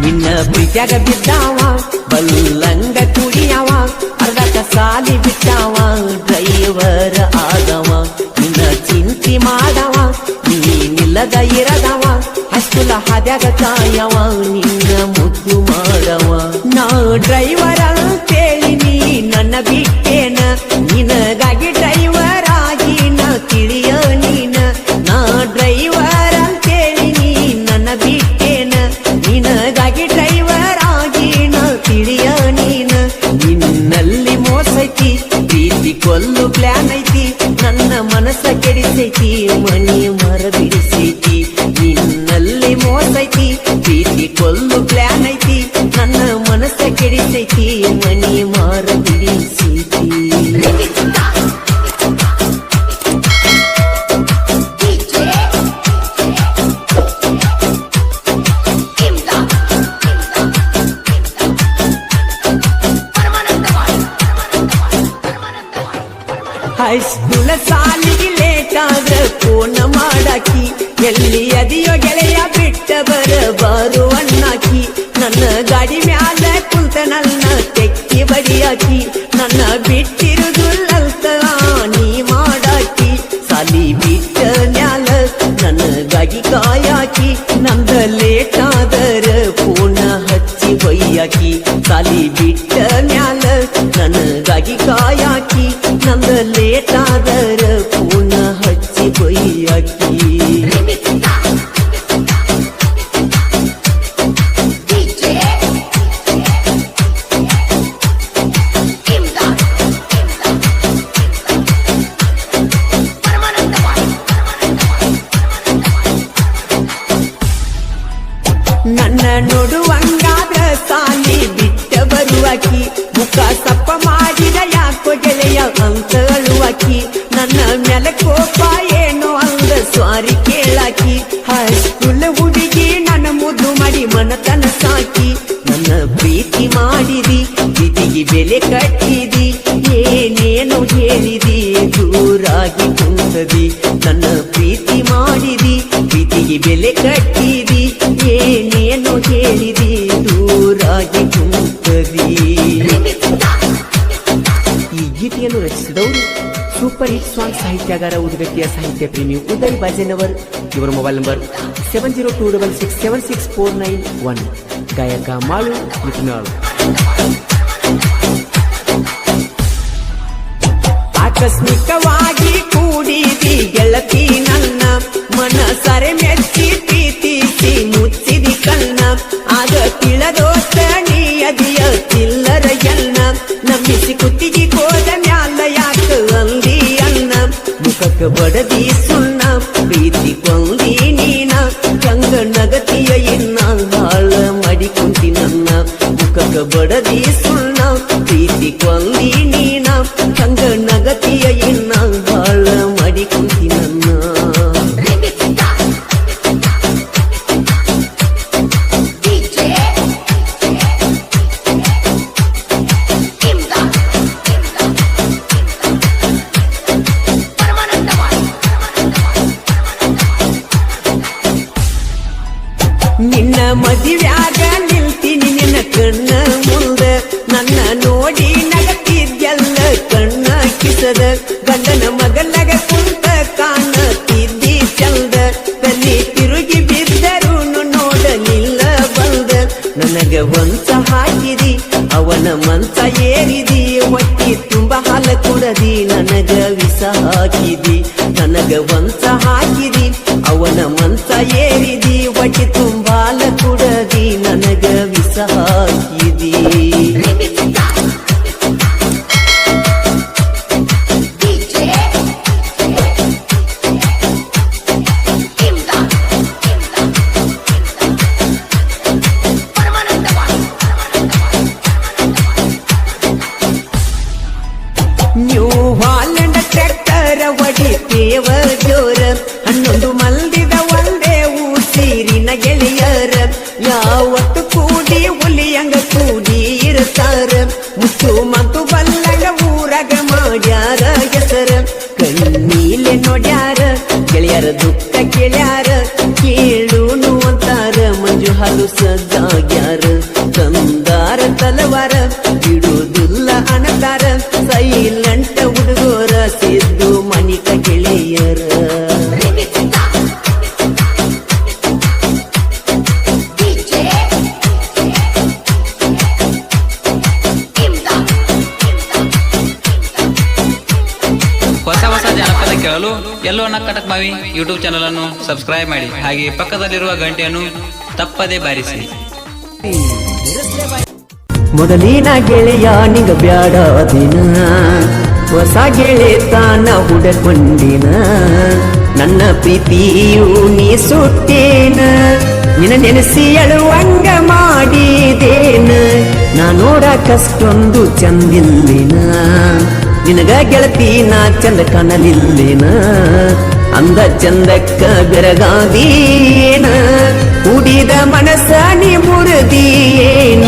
ನಿನ್ನ ಪ್ರೀತ್ಯಾಗ ಬಿದ್ದಾವ ಬಲ್ಲಂಗ ಕುಡಿಯವ ಅರ್ಧಕ ಸಾಲಿ ಬಿಟ್ಟಾವ ನೀನಿಲ್ಲದ ಇರದವ ಅಷ್ಟು ಹದ್ಯಾಗ ಕಾಯವ ನಿನ್ನ ಮುದ್ದು ಮಾಡವ. ನಾ ಡ್ರೈವರ್ ಕೆಡಿಸೈತಿ ಮನಿ ಮರ ಬಿಡಿಸೈತಿ ನಿನ್ನಲ್ಲಿ ಮೋಸೈತಿ, ಪ್ರೀತಿ ಕೊಲ್ಲು ಪ್ಲಾನ್ ಐತಿ. ನನ್ನ ಮನಸ್ಸ ಕೆಡಿಸೈತಿ, ಮನಿ ಮಾರ ಹೈಸ್ಕೂಲ ಸಾಲಿಗೆ ಲೇಟ್ ಆದ್ರ ಫೋನ್ ಮಾಡಾಕಿ, ಎಲ್ಲಿ ಅದಿಯೋ ಗೆಳೆಯ ಬಿಟ್ಟ ಬರ ಬರುವಣ್ಣಾಕಿ ನನ್ನ ಗಾಡಿ ಮ್ಯಾಲ ಕುಂತ ನನ್ನ ತೆಕ್ಕಿ ಬಡಿಯಾಕಿ, ನನ್ನ ಬಿಟ್ಟಿರುದುಲ್ಲಂತ ನೀ ಮಾಡಾಕಿ, ಸಾಲಿ ಬಿಟ್ಟ ಮ್ಯಾಲ ನನಗಾಗಿ ಕಾಯಾಕಿ ನಂದ ಬರುವಾಕಿ ಮುಖ ಸಪ್ಪ ಮಾಡಿದ ಯಾಕೋ ಗೆಳೆಯ ಅಂತ ಅಳುವಾಕಿ ನನ್ನ ಮೇಲೆ ಕೋಪ ಏನೋ ಅಂದ ಸ್ವಾರಿ ಕೇಳಾಕಿ ಹೈಸ್ಕೂಲ್ ಹುಡುಗಿ ನನ್ನ ಮುದ್ದು ಮಾಡಿ ಮನತನ ಸಾಕಿ, ನನ್ನ ಪ್ರೀತಿ ಮಾಡಿದಿ ಬಿದಿಗೆ ಬೆಲೆ ಕಟ್ಟಿದಿ, ಏನೇನು ಹೇಳಿದಿ, ದೂರಾಗಿ ಕುಂತದಿ, ನನ್ನ ಪ್ರೀತಿ ಮಾಡಿದಿ ಪ್ರೀತಿಗೆ ಬೆಲೆ ಕಟ್ಟಿದಿ, ಏನೇನು ಹೇಳಿದಿ, ದೂರಾಗಿ ಕುಂತದಿ. ಗೀತೆಯನ್ನು ರಚಿಸಿದವರು ಸೂಪರ್ ಹಿಟ್ ಸಾಂಗ್ ಸಾಹಿತ್ಯಗಾರ ಉದ್ಗಟ್ಟಿಯ ಸಾಹಿತ್ಯ ಪ್ರೇಮಿ ಉದಯ್ ಬಾಜೆನವರ್ ಇವರ mobile number seven zero two double six seven six four nine one ಗಾಯಕ ಮಾಳು ನಿತಿನಾಳ್ ಆಕಸ್ಮಿಕವಾಗಿ ಕೂಡಿದಿ ಬಡದಿ ಸುಣ್ಣ, ಪ್ರೀತಿ ಕೊಂದಿ ನೀನ ಚಂಗ ನಗತಿಯ ಇನ್ನ ಹಾಳ ಮಾಡಿ ಕುಂತಿ ನನ್ನ. ಮುಖಕ್ಕೆ ಬಡದಿ ಕೊಂದಿ ನಿನ್ನ ಮದುವ್ಯಾಗ ನಿಲ್ತೀನಿ ನಿನ್ನ ಕಣ್ಣ ಮುಂದ ನನ್ನ ನೋಡಿ ನಗತಿದ್ಯಲ್ಲ ಕಣ್ಣ ಕಿಸದ. ಗಂಡನ ಮಗಲಗ ಕುಂತ ಕಾಣ ತಿದ್ದಿ ಚಲ್ದ. ತಲ್ಲಿ ತಿರುಗಿ ಬಿದ್ದರು ನೋಡಲಿಲ್ಲ ಬಂದ ನನಗೆ ಒಂಚ ಹಾಕಿದಿ, ಅವನ ಮನಸ ಏರಿದಿ. ಒಟ್ಟಿ ತುಂಬ ಹಾಲ ಕುಡದಿ, ನನಗ ವಿಸ ಹಾಕಿದಿ. ನನಗ ಒಂಚ ಹಾಕಿದಿ, ಅವನ ಮನ್ಸ ಏರಿದಿ. ಒಟ್ಟಿ ತುಂಬ ಇರ್ತಾರ ಯಾವತ್ತು ಕೂಡಿ ಒಲಿಯಂಗ ಕೂಡಿ ಇರ್ತಾರ ಮುತ್ತು ಮತ್ತು ಬಲ್ಲಂಗ ಊರಾಗ ಮಾಡ್ಯಾರ ಹೆಸರ. ಕಣ್ಣೀಲೆ ನೋಡ್ಯಾರ, ಗೆಳೆಯರ ದುಃಖ ಕೇಳ್ಯಾರ. ಕೇಳು ಅಂತಾರ, ಮಂಜು ಹಾಲು ಸದ್ದಾಗ್ಯಾರ ಎಲ್ಲೋ ಕಟಕ್ ಮಾವಿ ಯೂಟ್ಯೂಬ್ ಚಾನಲ್ ಅನ್ನು ಸಬ್ಸ್ಕ್ರೈಬ್ ಮಾಡಿ. ಹಾಗೆ ಪಕ್ಕದಲ್ಲಿರುವ ಗಂಟೆಯನ್ನು ತಪ್ಪದೇ ಬಾರಿಸಿ. ಮೊದಲಿನ ಗೆಳೆಯ ನಿಂಗ ಬ್ಯಾಡ ದಿನ. ಹೊಸ ಗೆಳೆತನ ಹುಡಕೊಂಡಿನ. ನನ್ನ ಪ್ರೀತಿಯು ನೀ ಸುಟ್ಟೇನ ನಿನ್ನ ನೆನೆಸಿ ಅಳುವಂಗ ಮಾಡಿದೇನ. ನಾ ನೋಡಕಷ್ಟೊಂದು ಚಂದಿಲ್ಲಿನ ನಿನಗ ಗೆಳತಿ ನಾ ಚಂದ ಕಾಣಲಿಲ್ಲಿನ? ಅಂದ ಚಂದಕ್ಕ ಬೆರಗಾದೀನ ಕುಡಿದ ಮನಸ್ಸ ನೀ ಮುರಿದಿಯೇನ?